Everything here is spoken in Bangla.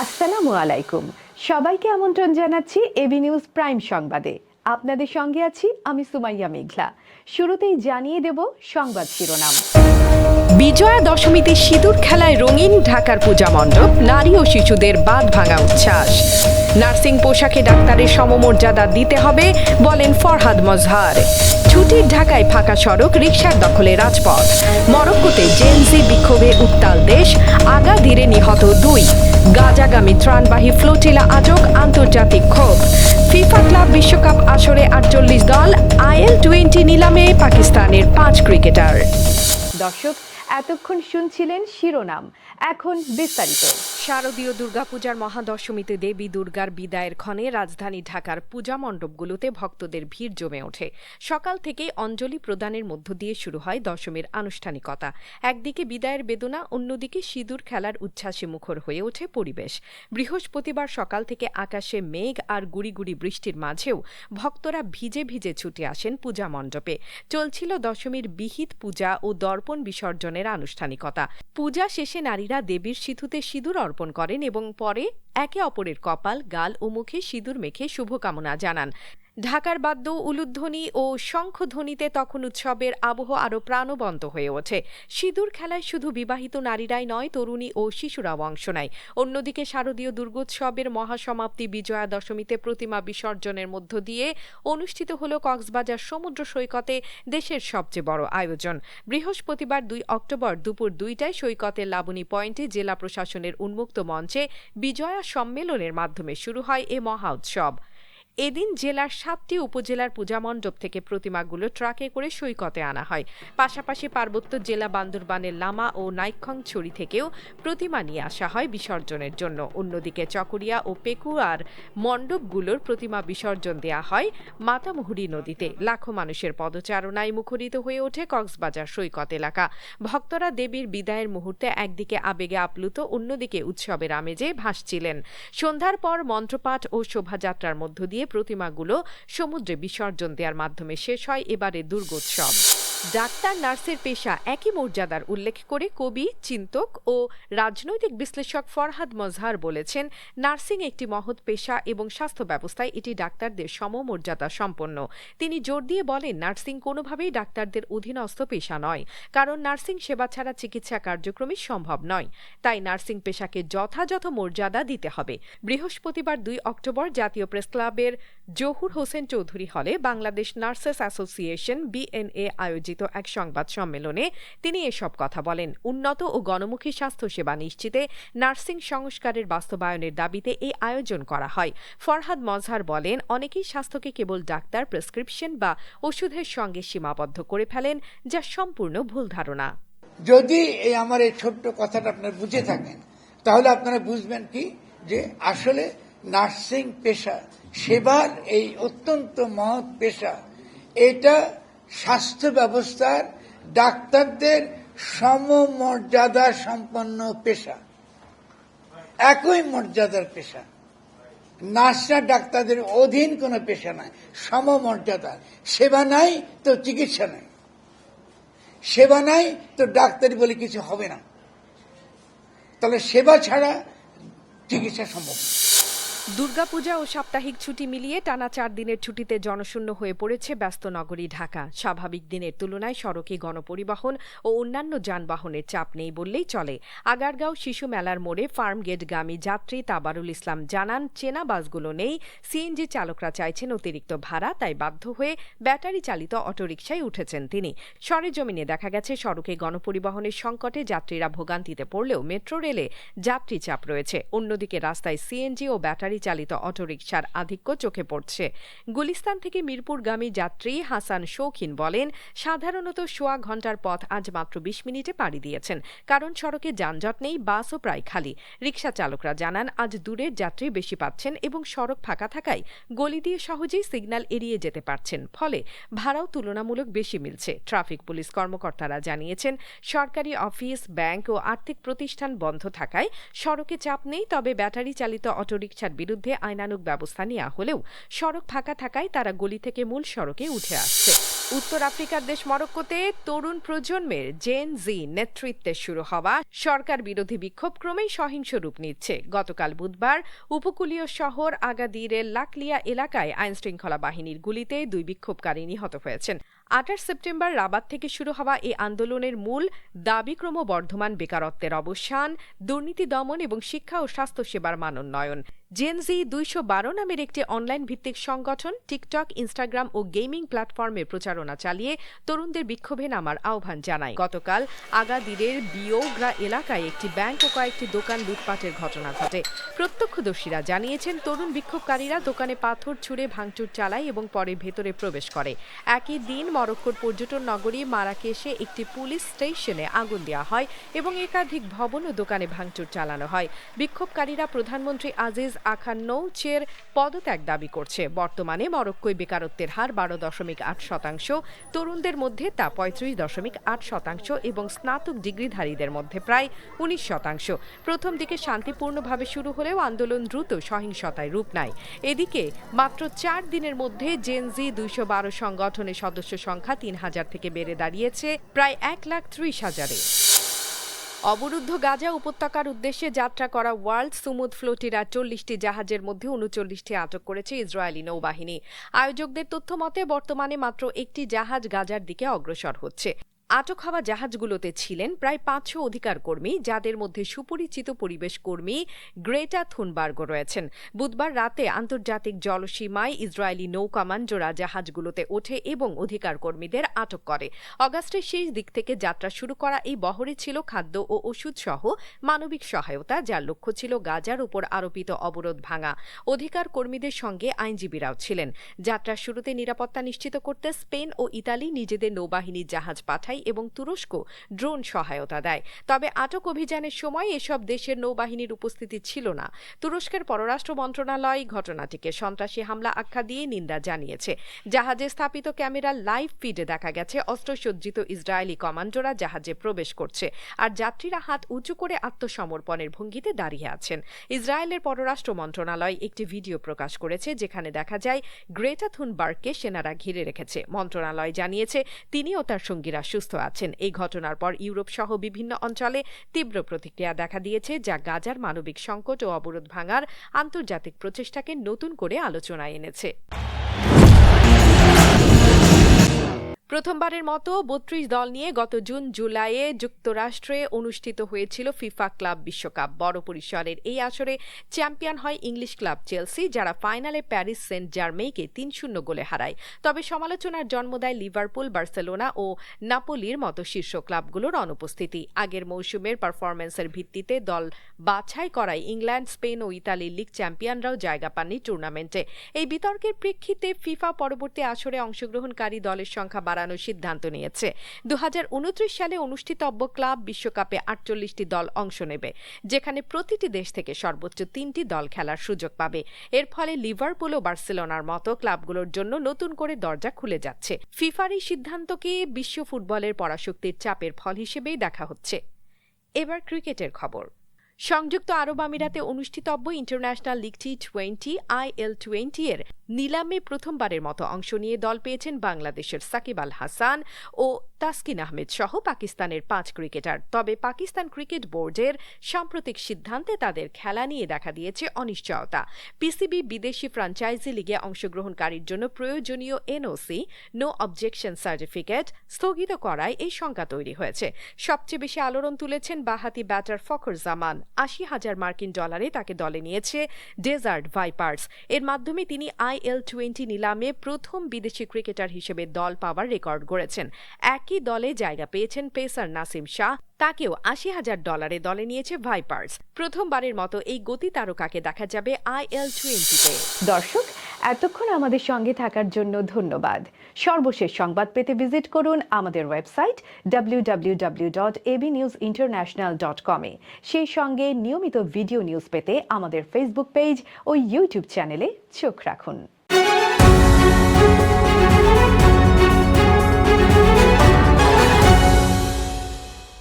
আসসালামু আলাইকুম। সবাইকে আমন্ত্রণ জানাচ্ছি এবি নিউজ প্রাইম সংবাদে। আপনাদের সঙ্গে আছি আমি সুমাইয়া মেঘলা। শুরুতেই জানিয়ে দেব সংবাদ শিরোনাম। বিজয়া দশমীতে সিঁদুর খেলায় রঙিন ঢাকার পূজা মণ্ডপ, নারী ও শিশুদের বাদ ভাঙা উচ্ছ্বাস। নার্সিং পোশাকে ডাক্তারের সমমর্যাদা দিতে হবে, বলেন ফরহাদ মজহার। ছুটির ঢাকায় ফাঁকা সড়ক, রিকশার দখলে রাজপথ। মরক্কোতে জেনজি বিক্ষোভে উত্তাল দেশ, আগা ধীরে নিহত দুই। গাজাগামী ত্রাণবাহী ফ্লোটিলা আটক, আন্তর্জাতিক ক্ষোভ। ফিফা ক্লাব বিশ্বকাপ আসরে আটচল্লিশ দল, আইএল টোয়েন্টি নিলামে পাকিস্তানের পাঁচ ক্রিকেটার। দর্শক, এতক্ষণ শুনছিলেন শিরোনাম। এখন বিস্তারিত। শারদীয় দুর্গাপূজার মহাদশমীতে দেবী দুর্গার বিদায়ের ক্ষণে রাজধানী ঢাকার পূজা মণ্ডপগুলোতে ভক্তদের ভিড় জমে ওঠে। সকাল থেকেই অঞ্জলি প্রদানের মধ্য দিয়ে শুরু হয় দশমীর আনুষ্ঠানিকতা। একদিকে বিদায়ের বেদনা, অন্যদিকে সিঁদুর খেলার উচ্ছ্বাসে মুখর হয়ে ওঠে পরিবেশ। বৃহস্পতিবার সকাল থেকে আকাশে মেঘ আর গুড়ি গুড়ি বৃষ্টির মাঝেও ভক্তরা ভিজে ভিজে ছুটে আসেন পূজা মণ্ডপে। চলছিল দশমীর বিহিত পূজা ও দর্পণ বিসর্জনের আনুষ্ঠানিকতা। পূজা শেষে নারীরা দেবীর সিঁথুতে সিঁদুর অর্পণ করেন এবং পরে একে অপরের কপাল, গাল ও মুখে সিঁদুর মেখে শুভকামনা জানান। ঢাকার বাদ্য, উলুধ্বনি ও শঙ্খধ্বনিতে তখন উৎসবের আবহ আরও প্রাণবন্ত হয়ে ওঠে। সিঁদুর খেলায় শুধু বিবাহিত নারীরাই নয়, তরুণী ও শিশুরাও অংশ নেয়। অন্যদিকে শারদীয় দুর্গোৎসবের মহাসমাপ্তি বিজয়া দশমীতে প্রতিমা বিসর্জনের মধ্য দিয়ে অনুষ্ঠিত হল কক্সবাজার সমুদ্র সৈকতে দেশের সবচেয়ে বড় আয়োজন। বৃহস্পতিবার দুই অক্টোবর দুপুর দুইটায় সৈকতের লাবণী পয়েন্টে জেলা প্রশাসনের উন্মুক্ত মঞ্চে বিজয়া সম্মেলনের মাধ্যমে শুরু হয় এ মহা উৎসব। এদিন জেলার সাতটি উপজেলার পূজা মণ্ডপ থেকে প্রতিমাগুলো ট্রাকে করে সৈকতে আনা হয়। পাশাপাশি পার্বত্য জেলা বান্দরবানের লামা ও নাইক্ষংছড়ি থেকেও প্রতিমা নিয়ে আসা হয় বিসর্জনের জন্য। অন্যদিকে চকরিয়া ও পেকুয়ার মণ্ডপগুলোর প্রতিমা বিসর্জন দেয়া হয় মাতামুহুরী নদীতে। লাখো মানুষের পদচারণায় মুখরিত হয়ে ওঠে কক্সবাজার সৈকত এলাকা। ভক্তরা দেবীর বিদায়ের মুহূর্তে একদিকে আবেগে আপ্লুত, অন্যদিকে উৎসবের আমেজে ভাসছিলেন। সন্ধ্যার পর মন্ত্রপাঠ ও শোভাযাত্রার মধ্য দিয়ে প্রতিমাগুলো সমুদ্রে বিসর্জন দেওয়ার মাধ্যমে শেষ হয় এবারে দুর্গোৎসব। ডাক্তার নার্সের পেশা একই মর্যাদার উল্লেখ করে কবি, চিন্তক ও রাজনৈতিক বিশ্লেষক ফরহাদ মজহার বলেছেন, নার্সিং একটি মহৎ পেশা এবং স্বাস্থ্য ব্যবস্থায় এটি ডাক্তারদের সমমর্যাদা সম্পন্ন। তিনি জোর দিয়ে বলেন, নার্সিং কোনোভাবেই ডাক্তারদের অধীনস্থ পেশা নয়, কারণ নার্সিং সেবা ছাড়া চিকিৎসা কার্যক্রমই সম্ভব নয়। তাই নার্সিং পেশাকে যথাযথ মর্যাদা দিতে হবে। বৃহস্পতিবার দুই অক্টোবর জাতীয় প্রেস ক্লাবের জহুর হোসেন চৌধুরী হলে বাংলাদেশ নার্সেস অ্যাসোসিয়েশন বিএনএ আয়োজিত এক সংবাদ সম্মেলনে তিনি এসব কথা বলেন। উন্নত ও গণমুখী স্বাস্থ্যসেবা নিশ্চিতে নার্সিং সংস্কারের বাস্তবায়নের দাবিতে এই আয়োজন করা হয়। ফরহাদ মজহার বলেন, অনেকেই স্বাস্থ্যকে কেবল ডাক্তার, প্রেসক্রিপশন বা ওষুধের সঙ্গে সীমাবদ্ধ করে ফেলেন, যা সম্পূর্ণ ভুল ধারণা। যদি এই আমার এই ছোট্ট কথাটা আপনারা বুঝে থাকেন, তাহলে আপনারা বুঝবেন কি যে আসলে নার্সিং পেশা, সেবার এই অত্যন্ত মহৎ পেশা, এটা স্বাস্থ্য ব্যবস্থার ডাক্তারদের সমমর্যাদা সম্পন্ন পেশা। একই মর্যাদার পেশা। নার্সরা ডাক্তারদের অধীন কোনো পেশা নয় সমমর্যাদা। সেবা নাই তো চিকিৎসা নাই। সেবা নাই তো ডাক্তারি বলে কিছু হবে না। তাহলে সেবা ছাড়া চিকিৎসা সম্ভব। দুর্গাপূজা ও সাপ্তাহিক ছুটি মিলিয়ে টানা চার দিনের ছুটিতে জনশূন্য হয়ে পড়েছে ব্যস্ত নগরী ঢাকা। স্বাভাবিক দিনের তুলনায় সড়কে গণপরিবহন ও অন্যান্য যানবাহনের চাপ নেই বললেই চলে। আগারগাঁও শিশু মেলার মোড়ে ফার্মগেটগামী যাত্রী তাবারুল ইসলাম জানান, চেনা বাসগুলো নেই, সিএনজি চালকরা চাইছেন অতিরিক্ত ভাড়া, তাই বাধ্য হয়ে ব্যাটারি চালিত অটোরিকশায় উঠেছেন তিনি। সরেজমিনে দেখা গেছে, সড়কে গণপরিবহনের সংকটে যাত্রীরা ভোগান্তিতে পড়লেও মেট্রো রেলে যাত্রী চাপ রয়েছে। অন্যদিকে রাস্তায় সিএনজি ও ব্যাটারি চালিত অটোরিকশার আধিক্য চোখে পড়ছে। গুলিস্তান থেকে মিরপুরগামী যাত্রী হাসান শৌখিন বলেন, সাধারণত সোয়া ঘণ্টার পথ আজ মাত্র বিশ মিনিটে পাড়ি দিয়েছেন। কারণ সড়কে যানজট নেই, বাসও প্রায় খালি। রিকশা চালকরা জানান, আজ দূরের যাত্রী বেশি পাচ্ছেন এবং সড়ক ফাঁকা থাকায় গলি দিয়ে সহজেই সিগন্যাল এড়িয়ে যেতে পারছেন। ফলে ভাড়াও তুলনামূলক বেশি মিলছে। ট্রাফিক পুলিশ কর্মকর্তারা জানিয়েছেন, সরকারি অফিস, ব্যাংক ও আর্থিক প্রতিষ্ঠান বন্ধ থাকায় সড়কে চাপ নেই, তবে ব্যাটারি চালিত অটোরিকশার বিরুদ্ধে আইনানুগ ব্যবস্থা নেওয়া হলেও সড়ক ফাঁকা থাকায় তারা গলি থেকে মূল সড়কে উঠে আসছে। উত্তর আফ্রিকার দেশ মরক্কোতে তরুণ প্রজন্মের জেন জি নেতৃত্বে শুরু হওয়া সরকার বিরোধী বিক্ষোভ ক্রমেই সহিংস রূপ নিচ্ছে। গতকাল বুধবার উপকূলীয় শহর আগাদিরের লাকলিয়া এলাকায় আইনশৃঙ্খলা বাহিনীর গুলিতে দুই বিক্ষোভকারী নিহত হয়েছেন। আঠাশ সেপ্টেম্বর রাবাত থেকে শুরু হওয়া এই আন্দোলনের মূল দাবি ক্রমবর্ধমান বেকারত্বের অবসান, দুর্নীতি দমন এবং শিক্ষা ও স্বাস্থ্যসেবার মানোন্নয়ন জেনজি দুইশো বারো নামের একটি অনলাইন ভিত্তিক সংগঠন টিকটক ইনস্টাগ্রাম ও গেমিং প্ল্যাটফর্মে প্রচারণা চালিয়ে তরুণদের বিক্ষোভে নামার আহ্বান জানায়। গতকাল আগাদিরের বিয়োগ্রা এলাকায় একটি ব্যাংক ও কয়েকটি দোকান লুটপাটের ঘটনা ঘটে। প্রত্যক্ষদর্শীরা জানিয়েছেন, তরুণ বিক্ষোভকারীরা দোকানে পাথর ছুঁড়ে ভাঙচুর চালায় এবং পরে ভেতরে প্রবেশ করে। একই দিন মরক্কোর পর্যটন নগরী মারাকেশে একটি পুলিশ স্টেশনে আগুন দেওয়া হয় এবং একাধিক ভবন ও দোকানে ভাঙচুর চালানো হয়। বিক্ষোভকারীরা প্রধানমন্ত্রী আজিজ আখান নৌচের পদত্যাগ দাবি করছে। বর্তমানে মরক্কোয় বেকারত্বের হার বারো দশমিক আট শতাংশ, তরুণদের মধ্যে তা পঁয়ত্রিশ দশমিক আট শতাংশ এবং স্নাতক ডিগ্রিধারীদের মধ্যে প্রায় উনিশ শতাংশ। প্রথম দিকে শান্তিপূর্ণভাবে শুরু হলেও আন্দোলন দ্রুত সহিংসতায় রূপ নেয়। এদিকে মাত্র চার দিনের মধ্যে জেনজি দুইশো বারো সংগঠনের সদস্য সংখ্যা তিন হাজার থেকে বেড়ে দাঁড়িয়েছে, প্রায় এক লাখ ত্রিশ হাজারে। অবরুদ্ধ গাজা উপত্যকার উদ্দেশ্যে যাত্রা করা ওয়ার্ল্ড সুমুদ ফ্লোটিরা চল্লিশটি জাহাজের মধ্যে উনচল্লিশটি আটক করেছে ইসরায়েলি নৌবাহিনী। আয়োজকদের তথ্য মতে, বর্তমানে মাত্র একটি জাহাজ গাজার দিকে অগ্রসর হচ্ছে। আটক হওয়া জাহাজগুলোতে ছিলেন প্রায় পাঁচশো অধিকার কর্মী যাদের মধ্যে সুপরিচিত পরিবেশ কর্মী গ্রেটা থুনবার্গ রয়েছেন। বুধবার রাতে আন্তর্জাতিক জলসীমায় ইসরায়েলি নৌকামাঞ্জরা জাহাজগুলোতে ওঠে এবং অধিকার কর্মীদের আটক করে। অগাস্টের শেষ দিক থেকে যাত্রা শুরু করা এই বহরে ছিল খাদ্য ও ওষুধ সহ মানবিক সহায়তা, যার লক্ষ্য ছিল গাজার উপর আরোপিত অবরোধ ভাঙা। অধিকার কর্মীদের সঙ্গে আইনজীবীরাও ছিলেন। যাত্রার শুরুতে নিরাপত্তা নিশ্চিত করতে স্পেন ও ইতালি নিজেদের নৌবাহিনীর জাহাজ পাঠায় এবং তুরস্ক ড্রোন সহায়তা দেয়। তবে আটক অভিযানের সময় এসব দেশের নৌবাহিনীর উপস্থিতি ছিল না। তুরস্কের পররাষ্ট্র মন্ত্রণালয় ঘটনাটিকে সন্ত্রাসী হামলা আখ্যা দিয়ে নিন্দা জানিয়েছে। জাহাজে স্থাপিত ক্যামেরা লাইভ ফিডে দেখা গেছে, অস্ত্রসজ্জিত ইসরায়েলি কমান্ডোরা জাহাজে প্রবেশ করছে আর যাত্রীরা হাত উঁচু করে আত্মসমর্পণের ভঙ্গিতে দাঁড়িয়ে আছেন। ইসরায়েলের পররাষ্ট্র মন্ত্রণালয় একটি ভিডিও প্রকাশ করেছে যেখানে দেখা যায় গ্রেটা থুনবার্গকে সেনারা ঘিরে রেখেছে। মন্ত্রণালয় জানিয়েছে তিনি ও তার সঙ্গীরা সুস্থ আছেন। এই ঘটনার পর ইউরোপ সহ বিভিন্ন অঞ্চলে তীব্র প্রতিক্রিয়া দেখা দিয়েছে, যা গাজার মানবিক সংকট ও অবরোধ ভাঙার আন্তর্জাতিক প্রচেষ্টাকে নতুন করে আলোচনায় এনেছে। প্রথমবারের মতো বত্রিশ দল নিয়ে গত জুন জুলাইয়ে যুক্তরাষ্ট্রে অনুষ্ঠিত হয়েছিল ফিফা ক্লাব বিশ্বকাপ। বড় পরিসরের এই আসরে চ্যাম্পিয়ন হয় ইংলিশ ক্লাব চেলসি, যারা ফাইনালে প্যারিস সেন্ট জার্মেইকে তিন শূন্য গোলে হারায়। তবে সমালোচনার জন্ম দেয় লিভারপুল, বার্সেলোনা ও নাপোলির মতো শীর্ষ ক্লাবগুলোর অনুপস্থিতি। আগের মৌসুমের পারফরম্যান্সের ভিত্তিতে দল বাছাই করায় ইংল্যান্ড, স্পেন ও ইতালির লিগ চ্যাম্পিয়নরাও জায়গা পাননি টুর্নামেন্টে। এই বিতর্কের প্রেক্ষিতে ফিফা পরবর্তী আসরে অংশগ্রহণকারী দলের সংখ্যা বাড়ানোর সিদ্ধান্ত নিয়েছে। দু সালে অনুষ্ঠিতব্য ক্লাব বিশ্বকাপে আটচল্লিশটি দল অংশ নেবে, যেখানে প্রতিটি দেশ থেকে সর্বোচ্চ তিনটি দল খেলার সুযোগ পাবে। এর ফলে লিভারপুল ও বার্সেলোনার মতো ক্লাবগুলোর জন্য নতুন করে দরজা খুলে যাচ্ছে। ফিফার এই সিদ্ধান্তকে বিশ্ব ফুটবলের পরাশক্তির চাপের ফল হিসেবেই দেখা হচ্ছে। এবার ক্রিকেটের খবর। সংযুক্ত আরব আমিরাতে অনুষ্ঠিতব্য international league T twenty I L twenty এর নিলামে প্রথমবারের মতো অংশ নিয়ে দল পেয়েছেন বাংলাদেশের সাকিব আল হাসান ও তাসকিন আহমেদ সহ পাকিস্তানের পাঁচ ক্রিকেটার। তবে পাকিস্তান ক্রিকেট বোর্ডের সাম্প্রতিক সিদ্ধান্তে তাদের খেলা নিয়ে দেখা দিয়েছে অনিশ্চয়তা। পিসিবি বিদেশি ফ্র্যাঞ্চাইজি লিগে অংশগ্রহণকারীর জন্য প্রয়োজনীয় এনওসি, নো অবজেকশন সার্টিফিকেট স্থগিত করায় এই শঙ্কা তৈরি হয়েছে। সবচেয়ে বেশি আলোড়ন তুলেছেন বাহাতি ব্যাটার ফখর জামান। আশি হাজার মার্কিন ডলারে তাকে দলে নিয়েছে ডেজার্ট ভাইপার্স। এর মাধ্যমে তিনি আইএল টোয়েন্টি নিলামে প্রথম বিদেশি ক্রিকেটার হিসেবে দল পাওয়ার রেকর্ড গড়েছেন। একই দলে জায়গা পেয়েছেন পেসার নাসিম শাহ। তাকেও আশি হাজার ডলারে দলে নিয়েছে ভাইপার্স। প্রথমবারের মতো এই গতি তারকাকে দেখা যাবে আইএল টোয়েন্টিতে। দর্শক, এতক্ষণ আমাদের সঙ্গে থাকার জন্য ধন্যবাদ। সর্বশেষ সংবাদ পেতে ভিজিট করুন আমাদের ওয়েবসাইট www.abnewsinternational.com-এ সেই সঙ্গে নিয়মিত ভিডিও নিউজ পেতে আমাদের ফেসবুক পেজ ও ইউটিউব চ্যানেলে চোখ রাখুন।